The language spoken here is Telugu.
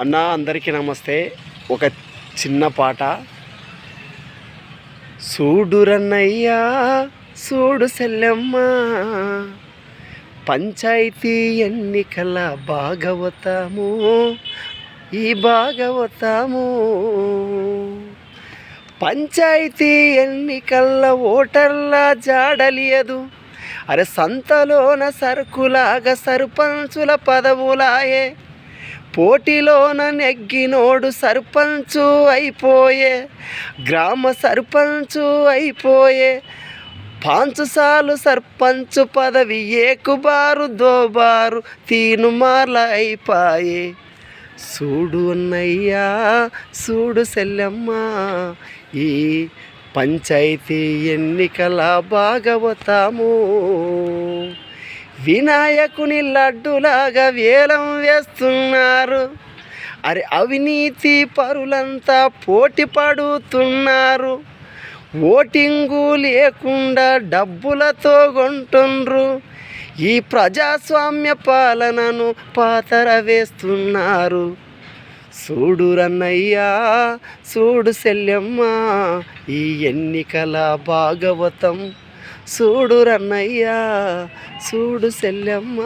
అన్న అందరికీ నమస్తే. ఒక చిన్న పాట. చూడురన్నయ్యా సూడు సెల్లెమ్మ పంచాయతీ ఎన్నికల భాగవతము. ఈ భాగవతము. పంచాయతీ ఎన్నికల ఓటర్ల జాడలియదు. అరే సంతలోన సరుకులాగా సర్పంచుల పదవులాయే. పోటీలోన నెగ్గినోడు సర్పంచు అయిపోయే గ్రామ సర్పంచు అయిపోయే పాంచుసాలు సర్పంచు పదవి ఏకుబారు దోబారు తీనుమార్ల అయిపాయే. చూడు అన్నయ్యా చూడు సెల్లమ్మ ఈ పంచాయతీ ఎన్నికల భాగవతము. వినాయకుని లడ్డులాగా వేలం వేస్తున్నారు. అరే అవినీతి పరులంతా పోటీ పడుతున్నారు. ఓటింగు లేకుండా డబ్బులతో కొంటుండ్రు. ఈ ప్రజాస్వామ్య పాలనను పాతర వేస్తున్నారు చూడు రన్నయ్యా చూడు శల్యమ్మ ఈ ఎన్నికల భాగవతం చూడు రన్నయ్యా చూడు సెల్లెమ్మ.